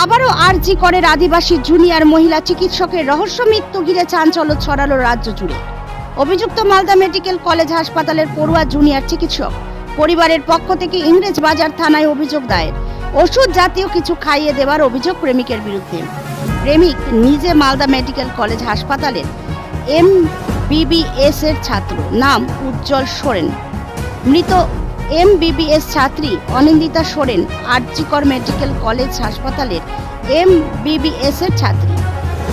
আবারও আরজি করের আদিবাসী জুনিয়র মহিলা চিকিৎসকের রহস্য মৃত্যু ঘিরে চাঞ্চল্য ছড়ালো রাজ্য জুড়ে। অভিযুক্ত মালদা মেডিকেল কলেজ হাসপাতালের পড়ুয়া জুনিয়র চিকিৎসক পরিবারের পক্ষ থেকে ইংরেজ বাজার থানায় অভিযোগ দায়ের। ওষুধ জাতীয় কিছু খাইয়ে দেওয়ার অভিযোগ প্রেমিকের বিরুদ্ধে। প্রেমিক নিজে মালদা মেডিকেল কলেজ হাসপাতালের এম বিবিএস এর ছাত্র। নাম উজ্জ্বল সোরেন। মৃত এম বিবিএস ছাত্রী অনিন্দিতা সোরেন আরজিকর মেডিকেল কলেজ হাসপাতালের এম বিবিএস এর ছাত্রী।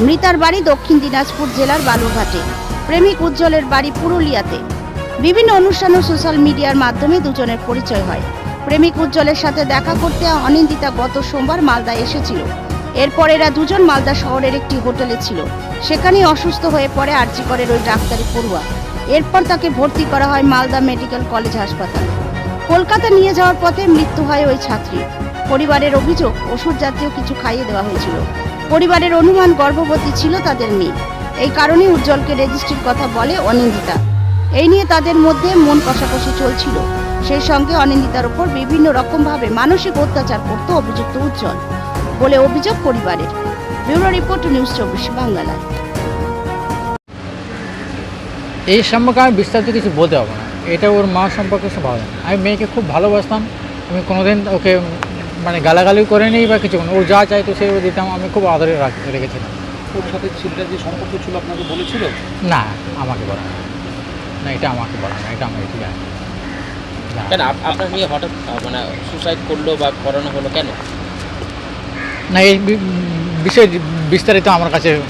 মৃতার বাড়ি দক্ষিণ দিনাজপুর জেলার বালুরঘাটে। প্রেমিক উজ্জ্বলের বাড়ি পুরুলিয়াতে। বিভিন্ন অনুষ্ঠান ও সোশ্যাল মিডিয়ার মাধ্যমে দুজনের পরিচয় হয়। প্রেমিক উজ্জ্বলের সাথে দেখা করতে অনিন্দিতা গত সোমবার মালদা এসেছিল। এরপর এরা দুজন মালদা শহরের একটি হোটেলে ছিল। সেখানেই অসুস্থ হয়ে পড়ে আরজিকরের ওই ডাক্তারি পড়ুয়া। এরপর তাকে ভর্তি করা হয় মালদা মেডিকেল কলেজ হাসপাতালে। কলকাতা নিয়ে যাওয়ার পথে মৃত্যু হয় ওই ছাত্রী। পরিবারের অভিযোগ, ওষুধ জাতীয় কিছু খাইয়ে দেওয়া হয়েছিল। পরিবারের অনুমান গর্ভবতী ছিল তাদের মেয়ে। এই কারণে উজ্জ্বলকে রেজিস্ট্রির কথা বলে অনিন্দিতা। এই নিয়ে তাদের মধ্যে মন কষাকষি চলছিল। সেই সঙ্গে অনিন্দিতার উপর বিভিন্ন রকমভাবে মানসিক অত্যাচার করত অভিযুক্ত উজ্জ্বল বলে অভিযোগ পরিবারের। ব্যুরো রিপোর্ট, নিউজ চব্বিশ বাংলায় এই সম্পর্কে আমি বিস্তারিত কিছু বলতে পারব না। এটা ওর মা সম্পর্কে সব ভালো। আমি মেয়েকে খুব ভালোবাসতাম আমি কোনোদিন ওকে মানে গালাগালি করে নিই বা কিছু না ও যা চাইতো সে দিতাম আমি খুব আদরে রাখ- রেখেছিলাম। ওর সাথে ছেলেটা যে সম্পর্ক ছিল আপনাকে বলেছিল? না আমাকে বলা না। এটা আমাকে বলা না এটা আমি একটু জানি না। কেন আপ- আপনার মেয়ে হঠাৎ মানে সুসাইড করল বা করানো হলো কেন? না এই বিস্তারিত আমার কাছে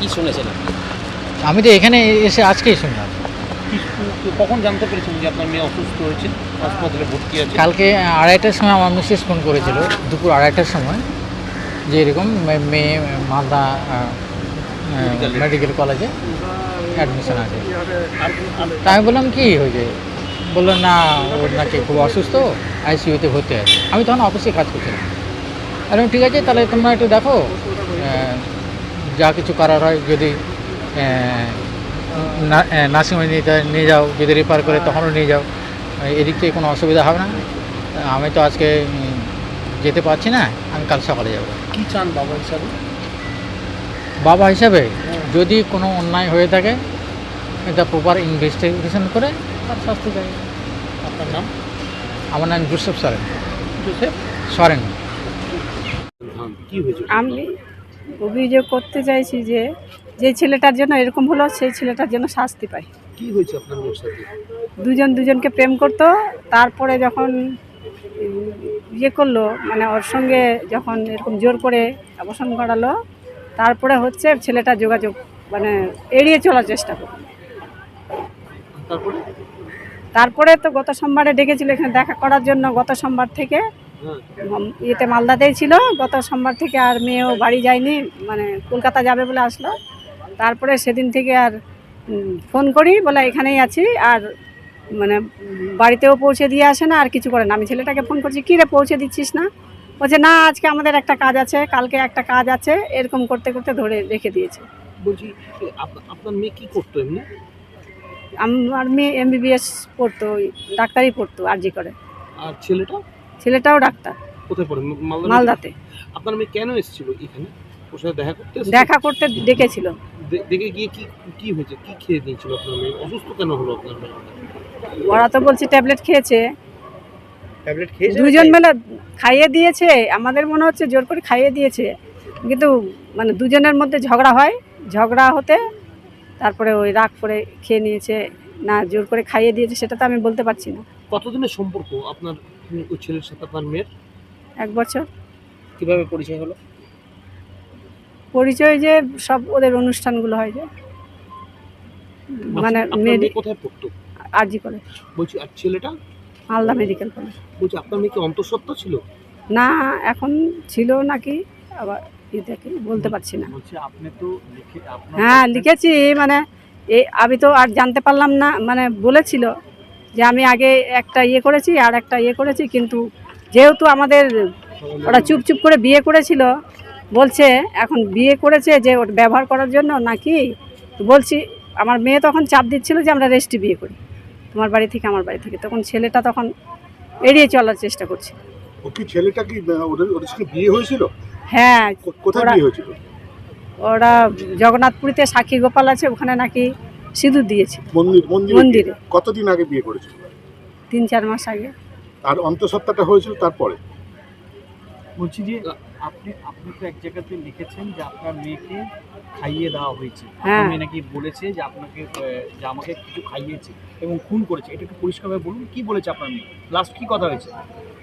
কি শুনেছেন আমি তো এখানে এসে আজকেই শুনলাম। কখন জানতে পেরেছেন যে আপনার মেয়ে অসুস্থ হয়েছে? হাসপাতালে ভর্তি আছে? কালকে আড়াইটার সময় আমার মিসেস ফোন করেছিল দুপুর আড়াইটার সময় যে এরকম মেয়ে মালদা মেডিকেল কলেজে অ্যাডমিশন আছে। তা আমি বললাম কি হয়েছে? বলল না ওর নাকি খুব অসুস্থ আইসিইউতে ভর্তি আছে। আমি তখন অফিসে কাজ করছিলাম। আর ঠিক আছে তাহলে তোমরা একটু দেখো যা কিছু করার হয় যদি নার্সিংহোমে নিয়ে নিয়ে যাও যদি রিপেয়ার করে তখনও নিয়ে যাও। এদিক থেকে কোনো অসুবিধা হবে না। আমি তো আজকে যেতে পারছি না আমি কাল সকালে যাব। কি চান বাবা হিসাবে? বাবা হিসাবে যদি কোনো অন্যায় হয়ে থাকে এটা প্রপার ইনভেস্টিগেশন করে তার শাস্তি দেয়। আপনার নাম? আমার নাম জোসেফ সরেন। জোসেফ? সরেন। আমি অভিযোগ করতে চাইছি যে যে ছেলেটার জন্য এরকম হলো সেই ছেলেটার জন্য শাস্তি পায়। কি হয়েছে আপনার মেয়ের সাথে? দুজন দুজনকে প্রেম করতো তারপরে যখন ইয়ে করল মানে ওর সঙ্গে যখন এরকম জোর করে অবসান করালো তারপরে হচ্ছে ছেলেটা যোগাযোগ মানে এড়িয়ে চলার চেষ্টা করল। তারপরে? তারপরে তো গত সোমবারে ডেকেছিল এখানে দেখা করার জন্য গত সোমবার থেকে। হ্যাঁ। ইয়েতে মালদাতেই ছিল গত সোমবার থেকে আর মেয়েও বাড়ি যায়নি মানে কলকাতা যাবে বলে আসলো। তারপরে সেদিন থেকে আর ফোন করি বলে এখানেই আছি আর মানে বাড়িতেও পৌঁছে দিয়ে আসে না আর কিছু করে না। আমি ছেলেটাকে ফোন করছি কী রে পৌঁছে দিচ্ছিস না? বলছে না আজকে আমাদের একটা কাজ আছে কালকে একটা কাজ আছে। এরকম করতে করতে ধরে রেখে দিয়েছে। বলছি আপনার মেয়ে কি করতো এমনি? আমার মেয়ে এমবিবিএস পড়তো ওই ডাক্তারি পড়তো আরজি করে। আর ছেলেটা? ছেলেটাও ডাক্তার। কোথায় পড়ে? মালদাতে? আপনার মেয়ে কেন এসেছিল এখানে? ওর সাথে দেখা করতে? দেখা করতে ডেকেছিল। দেখে গিয়ে কি কি হয়েছে? কি খেয়ে দিয়েছিল আপনার মেয়ে? অসুস্থ কেন হলো আপনার মেয়ে? ওরা তো বলছে ট্যাবলেট খেয়েছে। ট্যাবলেট খেয়েছে দুজন মিলে খাইয়ে দিয়েছে। আমাদের মনে হচ্ছে জোর করে খাইয়ে দিয়েছে। কিন্তু মানে দুজনের মধ্যে ঝগড়া হয়। ঝগড়া হতে তারপরে ওই রাগ করে খেয়ে নিয়েছে। না জোর করে খাইয়ে দিয়েছে সেটা তো আমি বলতে পারছি না। কতদিনের সম্পর্ক আপনার ছেলের সাথে আপনার মেয়ের? এক বছর। কীভাবে পরিচয় হলো? পরিচয় যে সব ওদের অনুষ্ঠানগুলো হয় যে। মানে আপনার মেডি মেয়ে কোথায় পড়তো? আরজি করে বলছি আর ছেলেটা? Malda medical college. বলছি আপনার মেয়ে কি অন্তঃসত্ত্বা ছিল? না এখন ছিল নাকি আবার বলতে পারছি না। আপনি তো হ্যাঁ লিখেছি মানে এই আমি তো আর জানতে পারলাম না মানে বলেছিল যে আমি আগে একটা ইয়ে করেছি আর একটা ইয়ে করেছি কিন্তু যেহেতু আমাদের ওরা চুপ চুপ করে বিয়ে করেছিল বলছে এখন বিয়ে করেছে যে ওটা ব্যবহার করার জন্য নাকি? বলছি আমার মেয়ে তখন চাপ দিচ্ছিল যে আমরা রেস্টি বিয়ে করি। তোমার বাড়ি থেকে আমার বাড়ি থেকে। তখন ছেলেটা তখন এড়িয়ে চলার চেষ্টা করছে। ও কি ছেলেটা কি ওদের ওদের সঙ্গে বিয়ে হয়েছিল? হ্যাঁ কোথায় বিয়ে হয়েছিল? ওরা জগন্নাথপুরীতে সাক্ষী গোপাল আছে ওখানে নাকি সিঁদুর দিয়েছে। মন্দির মন্দিরে। কতদিন আগে বিয়ে করেছিল? তিন চার মাস আগে। আর অন্তঃসত্ত্বাটা হয়েছিল তারপরে? বলছি যে আপনি আপনি তো এক জায়গাতে লিখেছেন যে আপনার মেয়েকে খাইয়ে দেওয়া হয়েছে। হ্যাঁ। মেয়ে নাকি বলেছে যে আপনাকে যে আমাকে কিছু খাইয়েছে এবং খুন করেছে। এটা একটু পরিষ্কারভাবে বলুন কি বলেছে আপনার মেয়ে? লাস্ট কি কথা হয়েছে?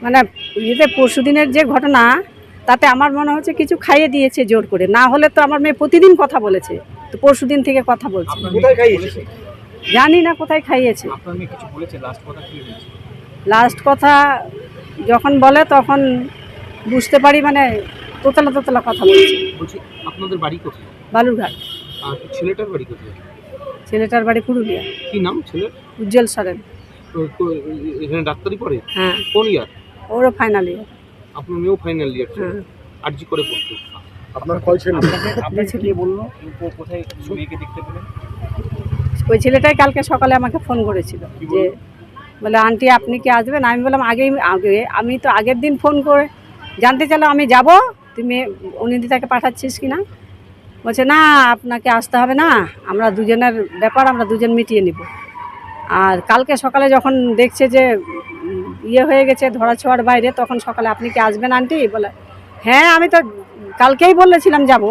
মানে ইয়েতে পরশু দিনের যে ঘটনা তাতে আমার মনে হচ্ছে কিছু খাইয়ে দিয়েছে জোর করে। না হলে তো আমার মেয়ে প্রতিদিন কথা বলেছে। তো পরশু দিন থেকে কথা বলছে। আপনার মেয়ে কিছু জানি না কোথায় খাইয়েছে। আপনার মেয়ে কিছু বলেছে? লাস্ট কথা কি হয়েছে? লাস্ট কথা যখন বলে তখন বুঝতে পারি মানে তোতলা তোতলা কথা বলছে। বলছি আপনাদের বাড়ি কোথায়? বালুরঘাট। আর ছেলেটার বাড়ি কোথায়? ছেলেটার বাড়ি পুরুলিয়া। কি নাম ছেলের? উজ্জ্বল সরেন। তো- তো এখানে ডাক্তারি পড়ে? হ্যাঁ। কোন ইয়ার? ওরও ফাইনাল ইয়ার আপনার মেয়েও ফাইনাল ইয়ার হ্যাঁ। আরজি করে পড়তো। আপনার কয় ছেলে? আপনাকে কে বলল? কোথায় মেয়েকে দেখতে পেলেন ওই ছেলেটাই কালকে সকালে আমাকে ফোন করেছিল যে বলে আন্টি আপনি কি আসবেন? আমি বললাম আগেই আগে আমি তো আগের দিন ফোন করে জানতে চাইলাম আমি যাব। তুমি অনিন্দিতাকে পাঠাচ্ছিস কি না বলছে না আপনাকে আসতে হবে না। আমরা দুজনের ব্যাপার আমরা দুজন মিটিয়ে নিব। আর কালকে সকালে যখন দেখছে যে ইয়ে হয়ে গেছে ধরা ছোঁয়ার বাইরে তখন সকালে আপনি কি আসবেন আন্টি? বলে হ্যাঁ আমি তো কালকেই বলেছিলাম যাব।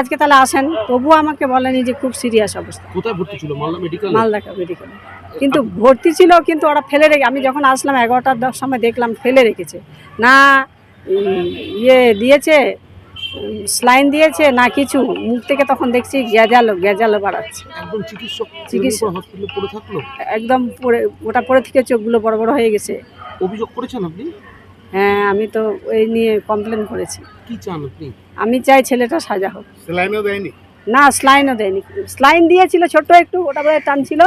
আজকে তাহলে আসেন। তবুও আমাকে বলেনি যে খুব সিরিয়াস অবস্থা। কোথায় ভর্তি ছিল? মালদা মেডিকেল মালদা মেডিকেলে কিন্তু ভর্তি ছিল কিন্তু ওরা ফেলে রেখে আমি যখন আসলাম এগারোটার দশ সময় দেখলাম ফেলে রেখেছে। না ইয়ে দিয়েছে স্লাইন দিয়েছে না কিছু? মুখ থেকে তখন দেখছি গ্যাজালো গ্যাজালো বাড়াচ্ছে। একদম চিকিৎসক চিকিৎসক। হসপিটালে পড়ে থাকল? একদম পরে ওটা পরে থেকে চোখগুলো বড় বড় হয়ে গেছে। অভিযোগ করেছেন আপনি? হ্যাঁ আমি তো এই নিয়ে কমপ্লেন করেছি। কি চান আপনি? আমি চাই ছেলেটা সাজা হোক। স্যালাইনও দেয়নি? না স্লাইনও দেয়নি। স্লাইন দিয়েছিল ছোট্ট একটু ওটা বোধ টানছিল।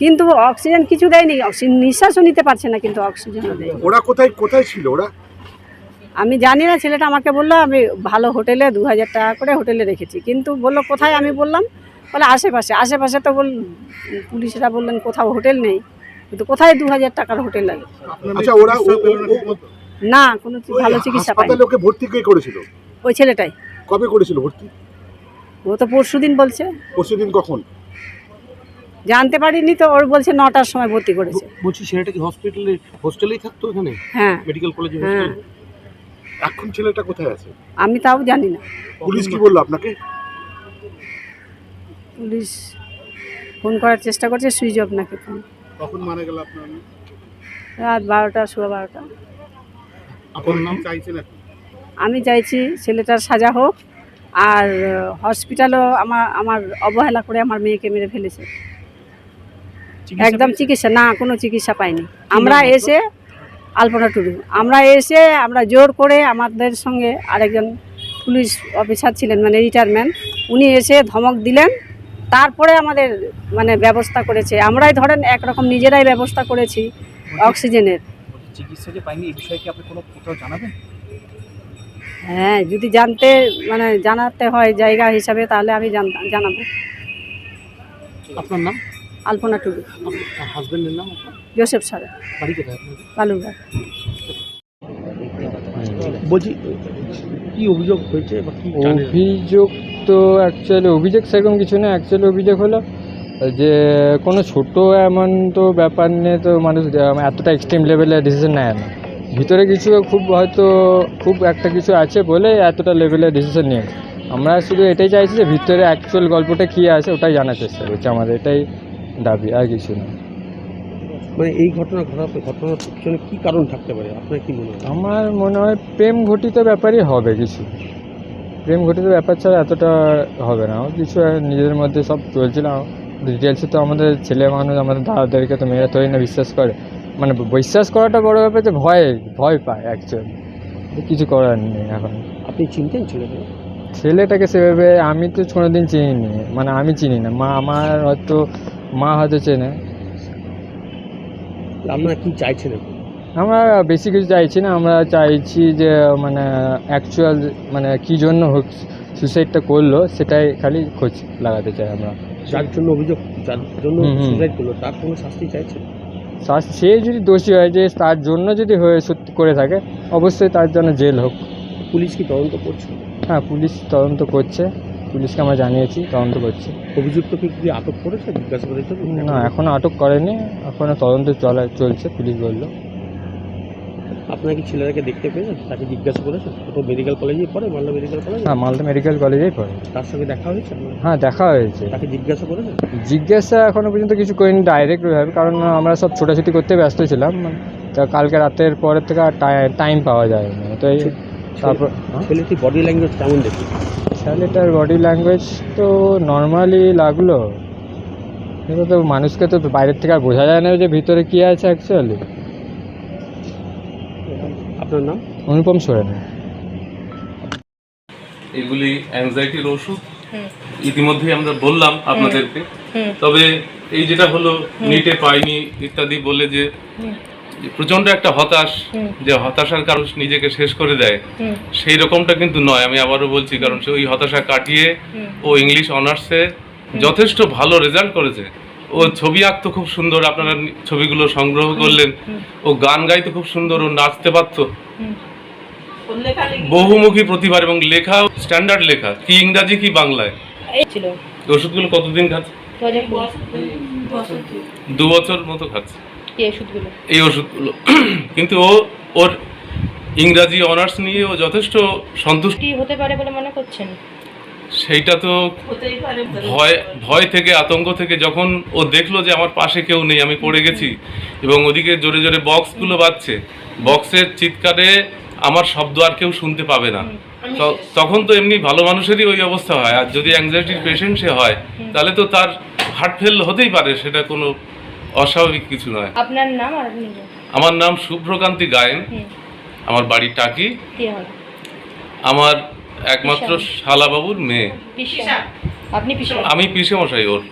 কিন্তু অক্সিজেন কিছু দেয়নি। অক্সিজেন নিঃশ্বাসও নিতে পারছে না কিন্তু অক্সিজেনও দেয়নি। ওরা কোথায় কোথায় ছিল ওরা? আমি জানি না ছেলেটা আমাকে বলল আমি ভালো হোটেলে দু হাজার টাকা করে হোটেলে রেখেছি। কিন্তু বলল কোথায়? আমি বললাম বলে আশেপাশে। আশেপাশে তো বল পুলিশরা বললেন কোথাও হোটেল নেই। কিন্তু কোথায় দু হাজার টাকার হোটেল লাগে আচ্ছা ওরা না কোনো ভালো চিকিৎসা ওকে ভর্তি কে করেছিল? ওই ছেলেটাই। কবে করেছিল ভর্তি? ও তো পরশু দিন বলছে। পরশুদিন কখন? জানতে পারিনি তো ওর বলছে নটার সময় ভর্তি করেছে। বলছি ছেলেটা কি হসপিটালে হোস্টেলেই থাকতো এখানে হ্যাঁ। মেডিকেল কলেজে হ্যাঁ। এখন ছেলেটা কোথায় আছে? আমি তাও জানি না। পুলিশ কি বলল আপনাকে? পুলিশ ফোন করার চেষ্টা করছে সুইচ অফ নাকি ফোন। কখন মারা গেল আপনার রাত বারোটা সোয়া বারোটা। আপনার নাম চাইছেন আমি চাইছি ছেলেটার সাজা হোক আর হসপিটালও আমার আমার অবহেলা করে আমার মেয়েকে মেরে ফেলেছে। একদম চিকিৎসা না কোনো চিকিৎসা পাইনি। আমরা এসে আলপনা টুডু। আমরা এসে আমরা জোর করে আমাদের সঙ্গে আরেকজন পুলিশ অফিসার ছিলেন মানে রিটায়ারমেন্ট উনি এসে ধমক দিলেন। তারপরে আমাদের মানে ব্যবস্থা করেছে। আমরাই ধরেন একরকম নিজেরাই ব্যবস্থা করেছি অক্সিজেনের। চিকিৎসা যে পাইনি এই বিষয়ে কি আপনি কোনো কোথাও জানাবেন? হ্যাঁ যদি জানতে মানে জানাতে হয় জায়গা হিসাবে তাহলে আমি জান- জানাব। আপনার নাম? আলপনা টুডু। হাজবেন্ডের নাম জোসেফ সারা। বাড়ি কোথায় বালুরঘাট। বলছি কি অভিযোগ হয়েছে বা কি অভিযোগ তো অ্যাকচুয়ালি অভিযোগ সেরকম কিছু না অ্যাকচুয়ালি অভিযোগ হলো যে কোনো ছোটো এমন তো ব্যাপার নিয়ে তো মানুষ এতটা এক্সট্রিম লেভেলে ডিসিশন নেয় না। ভিতরে কিছু খুব হয়তো খুব একটা কিছু আছে বলে এতটা লেভেলে ডিসিশন নিয়ে। আমরা শুধু এটাই চাইছি যে ভিতরে অ্যাকচুয়াল গল্পটা কী আছে ওটাই জানার চেষ্টা করছি আমাদের। এটাই দাবি আর কিছু না। মানে এই ঘটনা ঘটাতে ঘটনার পিছনে কি কারণ থাকতে পারে? আপনার কি মনে হয়? আমার মনে হয় প্রেম ঘটিত ব্যাপারই হবে কিছু। প্রেম ঘটিত ব্যাপার ছাড়া এতটা হবে না। কিছু নিজেদের মধ্যে সব চলছিল। ডিটেলসে তো আমাদের ছেলে মানুষ আমাদের দাদাদেরকে তো মেয়েরা তৈরি না বিশ্বাস করে। মানে বিশ্বাস করাটা বড় ব্যাপার যে ভয় ভয় পায় অ্যাকচুয়ালি কিছু করার নেই এখন। আপনি চিনতেন ছেলেকে? ছেলেটাকে সেভাবে আমি তো কোনোদিন চিনি মানে আমি চিনি না। মা আমার হয়তো মা হয়তো চেনে। আপনারা কি চাইছেন আমরা বেশি কিছু চাইছি না আমরা চাইছি যে মানে অ্যাকচুয়াল মানে কী জন্য হোক সুসাইডটা করল সেটাই খালি খোঁজ লাগাতে চাই আমরা। যার জন্য অভিযোগ যার জন্য। সুসাইড করল তার কোনো শাস্তি চাইছেন? তার সে যদি দোষী হয় যে তার জন্য যদি হয়ে সত্যি করে থাকে অবশ্যই তার জন্য জেল হোক। পুলিশ কি তদন্ত করছে? হ্যাঁ পুলিশ তদন্ত করছে। পুলিশকে আমরা জানিয়েছি তদন্ত করছে। অভিযুক্তকে কি আটক করেছে জিজ্ঞাসাবাদের জন্য না এখনও আটক করেনি। এখনও তদন্ত চলা চলছে পুলিশ বলল। আপনারা কি ছেলেটাকে দেখতে পেয়েছেন? তাকে জিজ্ঞাসা করেছেন? ও মেডিকেল কলেজেই পড়ে? মালদা মেডিকেল কলেজ হ্যাঁ মালদা মেডিকেল কলেজেই পড়ে। তার সঙ্গে দেখা হয়েছে? হ্যাঁ দেখা হয়েছে। তাকে জিজ্ঞাসা করেছেন? জিজ্ঞাসা এখনও পর্যন্ত কিছু করিনি ডাইরেক্ট ওইভাবে কারণ আমরা সব ছোটাছুটি করতে ব্যস্ত ছিলাম। তা কালকে রাতের পরের থেকে আর টাইম পাওয়া যায়নি। তো এই তারপর? ছেলেটি বডি ল্যাঙ্গুয়েজ কেমন দেখি? ছেলেটার বডি ল্যাঙ্গুয়েজ তো নর্মালি লাগল। কিন্তু তো মানুষকে তো বাইরের থেকে আর বোঝা যায় না যে ভিতরে কী আছে অ্যাকচুয়ালি আপনার নাম? অনুপম সোরেন। এগুলি অ্যাংজাইটির ওষুধ। ইতিমধ্যেই আমরা বললাম আপনাদেরকে। তবে এই যেটা হলো নিটে পাইনি ইত্যাদি বলে যে যে প্রচণ্ড একটা হতাশ যে হতাশার কারণ নিজেকে শেষ করে দেয়। সেই রকমটা কিন্তু নয় আমি আবারও বলছি কারণ সে ওই হতাশা কাটিয়ে ও ইংলিশ অনার্সে যথেষ্ট ভালো রেজাল্ট করেছে। ও ছবি আঁকতো খুব সুন্দর আপনারা ছবিগুলো সংগ্রহ করলেন। ও গান গাইতো খুব সুন্দর ও নাচতে পারতো। বহুমুখী প্রতিভা এবং লেখা স্ট্যান্ডার্ড লেখা কি ইংরাজি কি বাংলায়? এই ওষুধগুলো কতদিন খাচ্ছে? দু বছর মতো খাচ্ছে। এই ওষুধগুলো। এই ওষুধগুলো। কিন্তু ও ওর ইংরাজি অনার্স নিয়ে ও যথেষ্ট সন্তুষ্ট। কি হতে পারে বলে মনে করছেন? সেইটা তো ভয় ভয় থেকে আতঙ্ক থেকে যখন ও দেখল যে আমার পাশে কেউ নেই আমি পড়ে গেছি এবং ওদিকে জোরে জোরে বক্সগুলো বাজছে। বক্সের চিৎকারে আমার শব্দ আর কেউ শুনতে পাবে না। ত- তখন তো এমনি ভালো মানুষেরই ওই অবস্থা হয়। আর যদি অ্যাংজাইটির পেশেন্ট সে হয় তাহলে তো তার হার্ট ফেল হতেই পারে সেটা কোনো অস্বাভাবিক কিছু নয়। আপনার নাম আর আমার নাম শুভ্রকান্তি গায়েন। আমার বাড়ি টাকি। আমার একমাত্র শালাবাবুর মেয়ে। আপনি আমি পিসে মশাই ওর।